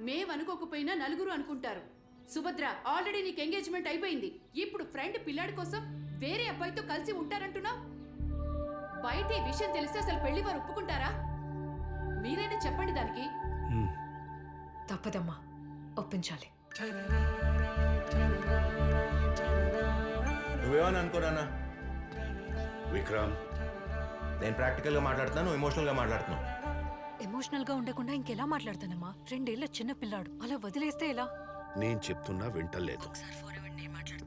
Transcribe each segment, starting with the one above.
మేమనుకోకపోయినా నలుగురు అనుకుంటారు. సుభద్ర ఆల్రెడీ నీకు ఎంగేజ్మెంట్ అయిపోయింది. ఇప్పుడు ఫ్రెండ్ పిల్లాడి కోసం వేరే అబ్బాయితో కలిసి ఉంటారంటున్నావు? బయట ఈ విషయం తెలిస్తే అసలు పెళ్ళి వారు ఒప్పుకుంటారా? మీరైనా చెప్పండి దానికి. తప్పదమ్మా. ఒప్పించాలి. నువ్వేమని అనుకోరానా విక్రమ్. నేను ప్రాక్టికల్గా మాట్లాడుతున్నాను ఎమోషనల్గా మాట్లాడుతున్నాను ఎమోషనల్గా ఉండకుండా ఇంకెలా మాట్లాడతానమ్మా? రెండేళ్ళ చిన్న పిల్లాడు. అలా వదిలేస్తే ఎలా? నేను చెప్తున్నా వింటలేదు.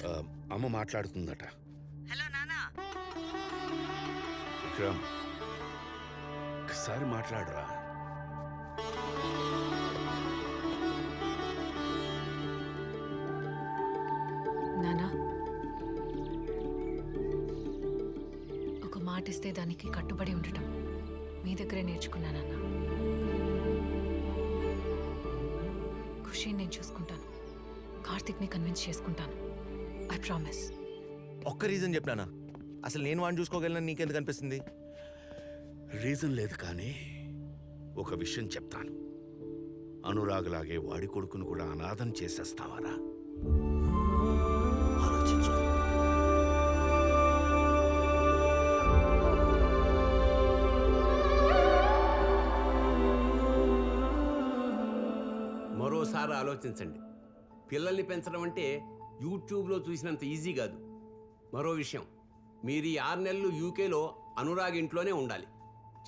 ఆ, అమ్మ మాట్లాడుతుందట. హలో నానా. విక్రమ్ ఒకసారి మాట్లాడరా? నానా. ఒక మాట ఇస్తే దానికి కట్టుబడి ఉండటం. మీ దగ్గరే నేర్చుకున్నానన్నా. ఖుషి నేను చూసుకుంటాను. కార్తిక్ని కన్విన్స్ చేసుకుంటాను. I promise. ఒక్క రీజన్ చెప్పినానా? అసలు నేను వాడిని చూసుకోగలను నీకెందుకు అనిపిస్తుంది? రీజన్ లేదు కానీ ఒక విషయం చెప్తాను. అనురాగులాగే వాడి కొడుకును కూడా అనాథం చేసేస్తావారా? మరోసారి ఆలోచించండి. పిల్లల్ని పెంచడం అంటే యూట్యూబ్లో చూసినంత ఈజీ కాదు. మరో విషయం మీరు ఈ ఆరు నెలలు యూకేలో అనురాగ్ ఇంట్లోనే ఉండాలి.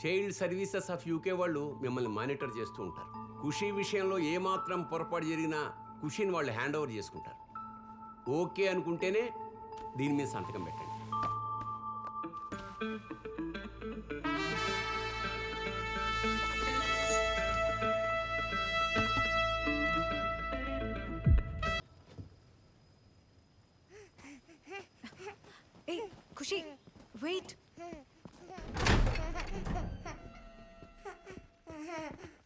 చైల్డ్ సర్వీసెస్ ఆఫ్ యూకే వాళ్ళు మిమ్మల్ని మానిటర్ చేస్తూ ఉంటారు. ఖుషి విషయంలో ఏమాత్రం పొరపాటు జరిగినా ఖుషిని వాళ్ళు హ్యాండ్ ఓవర్ చేసుకుంటారు. ఓకే అనుకుంటేనే దీని మీద సంతకం పెట్టండి.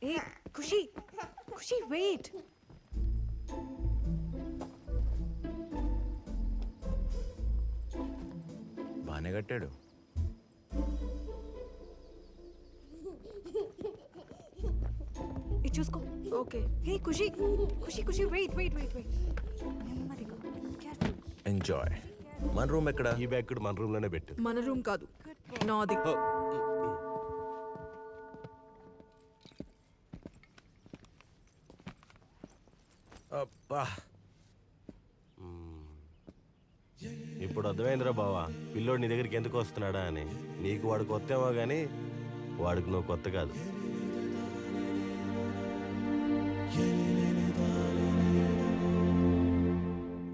ఏ ఖుషి ఖుషి వెయిట్. బాగానే కట్టాడు. ఇది చూసుకో. Okay. Hey Khushi Khushi Khushi wait wait wait wait. నెమ్మదిగా careful. ఎంజాయ్ మన రూమ్ ఎక్కడ? ఈ బ్యాగ్ కూడా మన రూమ్లోనే పెట్టు. మన రూమ్ కాదు. నాది. అబ్బా. ఇప్పుడు అర్థమైందిరా బావా. పిల్లోడు నీ దగ్గరికి ఎందుకు వస్తున్నాడా అని. నీకు వాడు కొత్తేమో కానీ వాడికి నువ్వు కొత్త కాదు.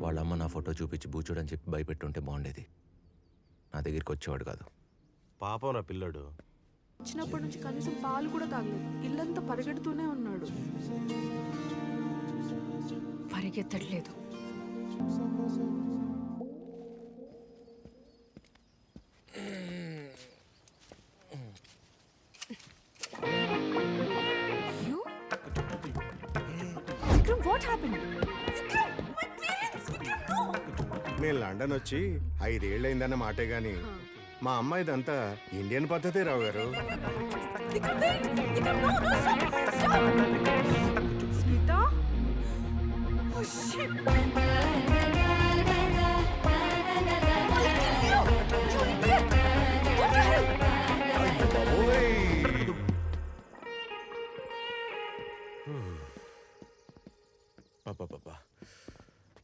వాళ్ళ అమ్మ నా ఫోటో చూపించి బూచుడని చెప్పి భయపెట్టుంటే బాగుండేది. నా దగ్గరికి వచ్చేవాడు కాదు. పాపం నా పిల్లోడు. వచ్చినప్పటి నుంచి కనీసం పాలు కూడా తాగలేదు. ఇల్లంతా పరిగెడుతూనే ఉన్నాడు. పరిగెత్తట్లేదు! మేము లండన్ వచ్చి ఐదేళ్ళైందన్న మాటే గాని మా అమ్మాయిదంతా ఇండియన్ పద్ధతి రావు గారు.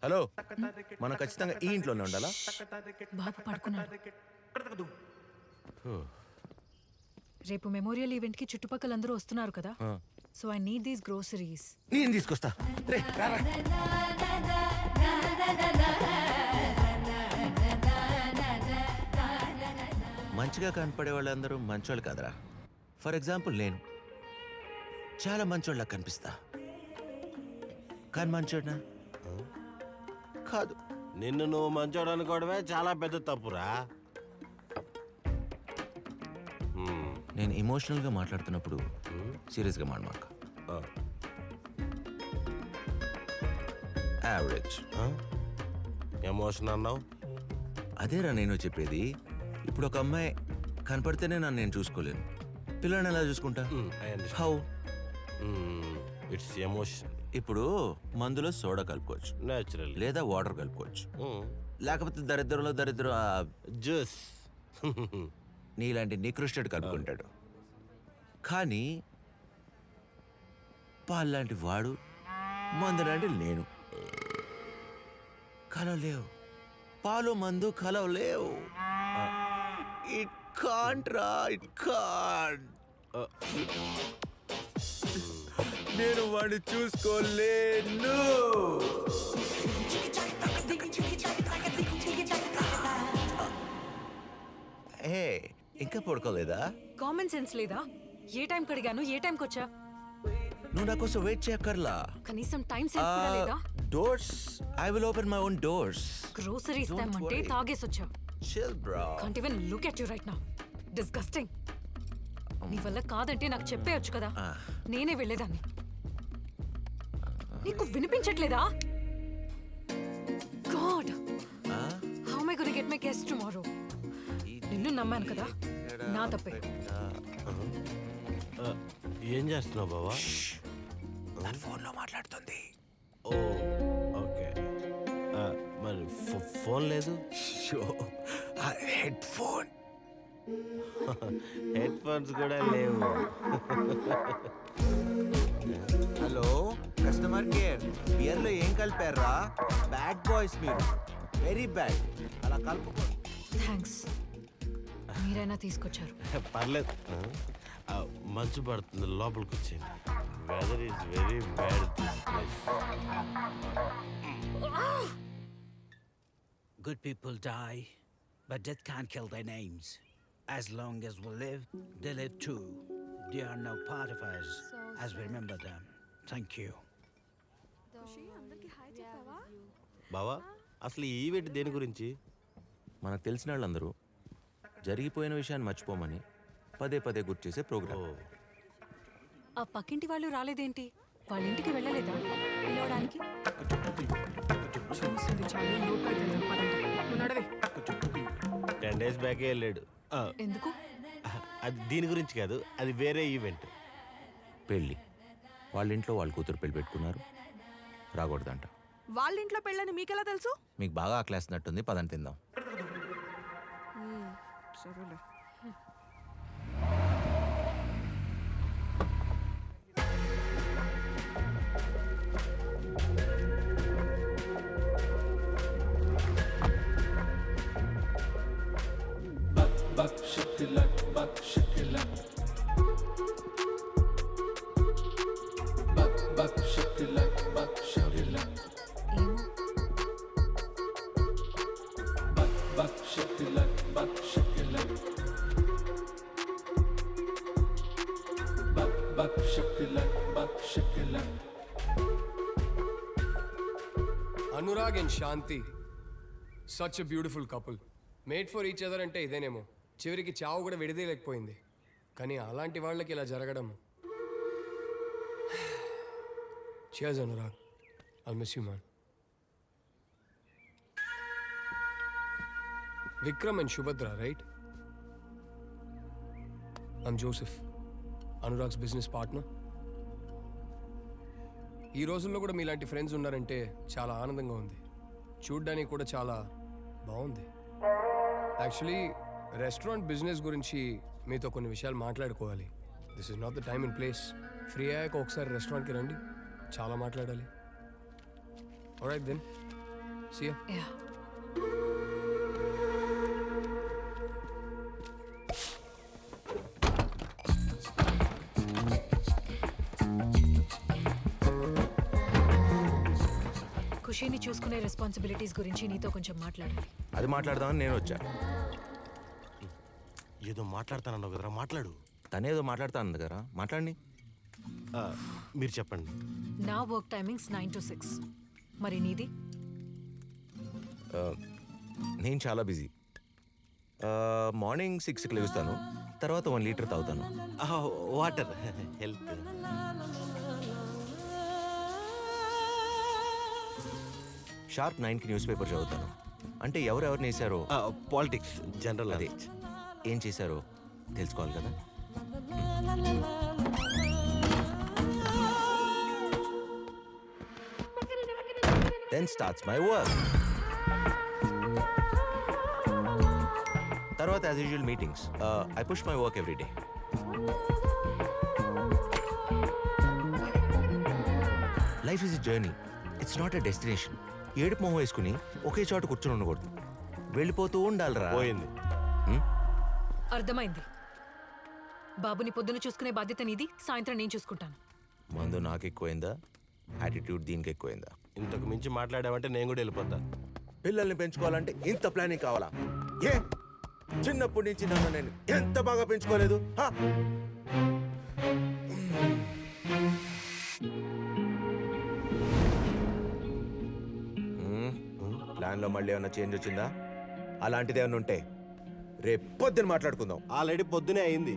హలో మనం ఖచ్చితంగా ఈ ఇంట్లోనే ఉండాలా? బాబు పడుకున్నాడు. రేపు మెమోరియల్ ఈవెంట్కి చుట్టుపక్కల అందరూ వస్తున్నారు కదా. So I need these groceries నేను తీసుకొస్తా. రే రారా. మంచిగా కనపడే వాళ్ళందరూ మంచోళ్ళు కాదరా. ఫర్ ఎగ్జాంపుల్ నేను. చాలా మంచోళ్ళ కనిపిస్తా. కానీ మంచోడ్నా? కాదు. నిన్ను నువ్వు మంచోడు అనుకోవడమే చాలా పెద్ద తప్పురా. నేను ఎమోషనల్గా మాట్లాడుతున్నప్పుడు సీరియస్గా మాడమాక ఆ. యావరేజ్? ఎమోషన్ అన్నావు? అదేరా నేను చెప్పేది. ఇప్పుడు ఒక అమ్మాయి కనపడితేనే నన్ను నేను చూసుకోలేను. పిల్లని ఎలా చూసుకుంటా? హౌ ఇట్స్ ఎమోషన్ ఇప్పుడు మందులో సోడా కలుపుకోవచ్చు. న్యాచురల్ లేదా వాటర్ కలుపుకోవచ్చు. లేకపోతే దరిద్రంలో దరిద్రం జ్యూస్ నీలాంటి నికృష్టుడు కలుపుకుంటాడు కానీ పాల్లాంటి వాడు మందు లాంటి నేను కలవలేవు పాలు మందు కలవలేవు ఇట్ కాంట్ రా ఇట్ కాంట్ నేను వాడిని చూసుకోలేను. ఇంకా పడుకోలేదా? కామన్ సెన్స్ లేదా? ఏ టైంకి అడిగాను? ఏ టైంకి వచ్చా? నువ్వు నా కోసం వెయిట్ చేయక్కర్లా. కనీసం టైం సెన్స్ కూడా లేదా? Doors I will open my own doors groceries తెమ్మంటే. తాగేసి వచ్చా. Chill bro can't even look at you right now disgusting నీ వల్ల కాదంటే నాకు చెప్పేయొచ్చు కదా. నేనే వెళ్ళేదాన్ని. నీకు వినిపించట్లేదా? God how my gonna get my guest tomorrow నిన్ను నమ్మాను కదా? నా తప్పే. ఏం చేస్తున్నావు బావా? ఫోన్లో మాట్లాడుతుంది. Oh okay. ఆ, మరి ఫో- ఫోన్ లేదు? Show headphone. హెడ్ ఫోన్స్ కూడా లేవు. Hello customer care. బియర్లో ఏం కలిపారా? బ్యాడ్ బాయ్స్ మీరు. Very bad. అలా కలుపుకో. థ్యాంక్స్ మీరైనా తీసుకొచ్చారు పర్లేదు మంచు పడుతుంది లోపలికి వచ్చింది weather is very bad Good people die, but death can't kill their names. As long as we live, they live too. They are now part of us as we remember them. Thank you. బావా అసలు ఈ event దేని గురించి మనకు తెలిసిన వాళ్ళందరూ జరిగిపోయిన విషయాన్ని మర్చిపోమని పదే పదే గుర్తు చేసే ప్రోగ్రామ్. ఆ పక్కింటి వాళ్ళు రాలేదేంటి? వాళ్ళ ఇంటికి వెళ్ళలేదా? పిలవడానికి? చూసింది చాలు లోపలికి వెళ్దాం పదండి. నువ్వు నడవే. టెన్ డేస్ బ్యాకే వెళ్ళాడు. ఆ, ఎందుకు? అది దీని గురించి కాదు అది వేరే ఈవెంట్. పెళ్ళి. వాళ్ళ ఇంట్లో వాళ్ళ కూతురు పెళ్ళి పెట్టుకున్నారు. రాకూడదంట. వాళ్ళ ఇంట్లో పెళ్ళని మీకెలా తెలుసు? మీకు బాగా ఆకలేస్తున్నట్టుంది. పదని తిందాం. yapmışlar öyle. Bak bak şıkkılar, bak şıkkılar Anurag and Shanti. Such a beautiful couple made for each other అంటే ఇదేనేమో. చివరికి చావు కూడా విడదీయలేకపోయింది. కానీ అలాంటి వాళ్ళకి ఇలా జరగడం. Chase Anurag I miss you man Vikram and Subhadra right I'm Joseph Anurag's business partner. ఈ రోజుల్లో కూడా మీలాంటి ఫ్రెండ్స్ ఉన్నారంటే చాలా ఆనందంగా ఉంది. చూడ్డానికి కూడా చాలా బాగుంది. యాక్చువల్లీ రెస్టారెంట్ బిజినెస్ గురించి మీతో కొన్ని విషయాలు మాట్లాడుకోవాలి. This is not the time in place free అయ్యాక ఒకసారి రెస్టారెంట్కి రండి. చాలా మాట్లాడాలి. రైట్ దెన్ సియా ఖుషీని చూసుకునే రెస్పాన్సిబిలిటీస్ గురించి నీతో కొంచెం మాట్లాడాలి అది మాట్లాడదామని నేను వచ్చా. ఏదో మాట్లాడతానన్నావు కదరా మాట్లాడు. తనేదో మాట్లాడుతా అన్నది కదా మాట్లాడండి. ఆ, మీరు చెప్పండి. నా work timings nine to six మరి నీది? ఆ, నేను చాలా బిజీ మార్నింగ్ సిక్స్కి లేస్తాను తర్వాత వన్ లీటర్ తాగుతాను. వాటర్ హెల్త్ షార్ప్ నైన్కి న్యూస్ పేపర్ చదువుతాను. అంటే ఎవరెవరిని వేశారో? పాలిటిక్స్ జనరల్ అదే. ఏం చేశారో తెలుసుకోవాలి కదా? దెన్ స్టార్ట్స్ మై వర్క్ తర్వాత as usual meetings I push my work every day life is a journey it's not a destination ఏడుపు మొహం వేసుకుని ఒకే చోట కూర్చొని ఉండకూడదు. వెళ్ళిపోతూ ఉండాలిరా. పోయింది. అర్థమైంది. బాబుని పొద్దున చూసుకునే బాధ్యత నీది సాయంత్రం నేను చూసుకుంటాను. మందు నాకు ఎక్కువైందా యాటిట్యూడ్ దీనికి ఎక్కువైందా ఇంతకు మించి మాట్లాడావంటే నేను కూడా వెళ్ళిపోతా. పిల్లల్ని పెంచుకోవాలంటే ఇంత ప్లానింగ్ కావాలా? ఏ? చిన్నప్పటి నుంచి నన్ను నేను ఎంత బాగా పెంచుకోలేదు? ప్లాన్లో మళ్ళీ ఏమైనా చేంజ్ వచ్చిందా అలాంటిది ఏమైనా ఉంటే రేపు పొద్దున మాట్లాడుకుందాం ఆల్రెడీ పొద్దునే అయింది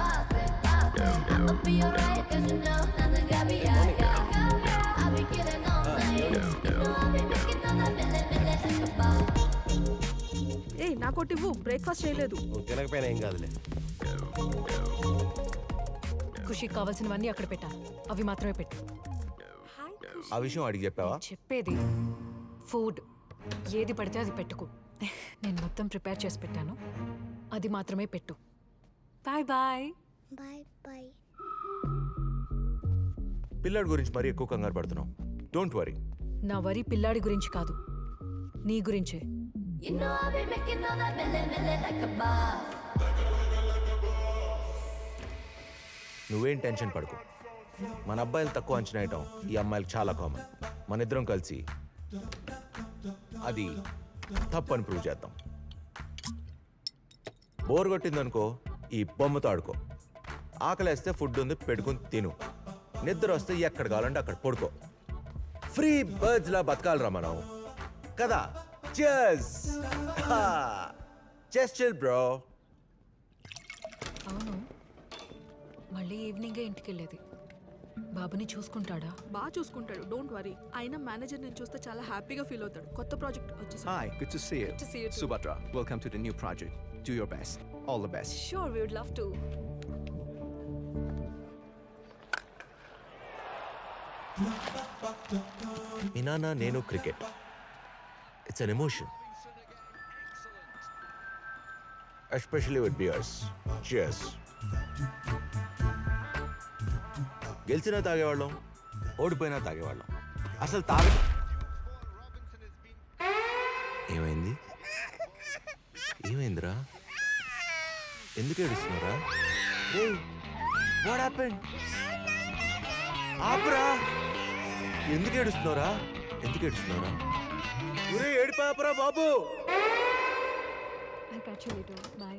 bossy, bossy. I'ma be alright, cause you know ఇవ్వు బ్రేక్ఫాస్ట్ చేయలేదు. నువ్వు తినకపోయినా ఏం కాదులే. ఖుషికి కావాల్సినవన్నీ అక్కడ పెట్టాను అవి మాత్రమే పెట్టు. ఆ విషయం అడిగి చెప్పావా? చెప్పేది ఫుడ్. ఏది పడితే అది పెట్టుకో. నేను మొత్తం ప్రిపేర్ చేసి పెట్టాను. అది మాత్రమే పెట్టు. Bye bye Bye, bye. పిల్లాడి గురించి మరీ ఎక్కువ కంగారు పడుతున్నావు. డోంట్ వరీ నా వరి పిల్లాడి గురించి కాదు. నీ గురించే. You know I be making all that milli, milli like a boss. నువ్వేం టెన్షన్ పడుకో. మన అబ్బాయిలు తక్కువ అంచనా వేయటం ఈ అమ్మాయిలకు చాలా కామన్ మన ఇద్దరం కలిసి అది తప్పని ప్రూవ్ చేద్దాం. బోర్ కొట్టిందనుకో ఈ బొమ్మతో ఆడుకో. ఆకలేస్తే ఫుడ్ ఉంది పెట్టుకుని తిను. నిద్ర వస్తే ఎక్కడ కావాలంటే అక్కడ పడుకో. ఫ్రీ బర్డ్స్లా బతకాలరా మనం. కదా? చెస్ చెస్ చిల్ బ్రో అవును మళ్ళీ ఈవినింగే ఇంటికి వెళ్ళేది బాబుని చూసుకుంటాడా బాగా చూసుకుంటాడు డోంట్ వరీ అయినా మేనేజర్ నేను చూస్తే చాలా హ్యాపీగా ఫీల్ అవుతాడు కొత్త ప్రాజెక్ట్ వచ్చేసి Hi, good to see you. to see you too. Subhadra, welcome to the new project. Do your best. All the best. Sure we would love to మీ నాన్న నేను cricket it's an emotion Especially with beers. Cheers. గెలిచినా తాగేవాళ్ళం ఓడిపోయినా తాగేవాళ్ళం. అసలు తాగ ఏమైంది? ఏమైందిరా? ఎందుకు ఏడుస్తున్నారా what ఆపరా. ఎందుకు ఏడుస్తున్నారా ఎందుకు ఏడుస్తున్నారా ఏడిపాపరా బాబు. I catch you later bye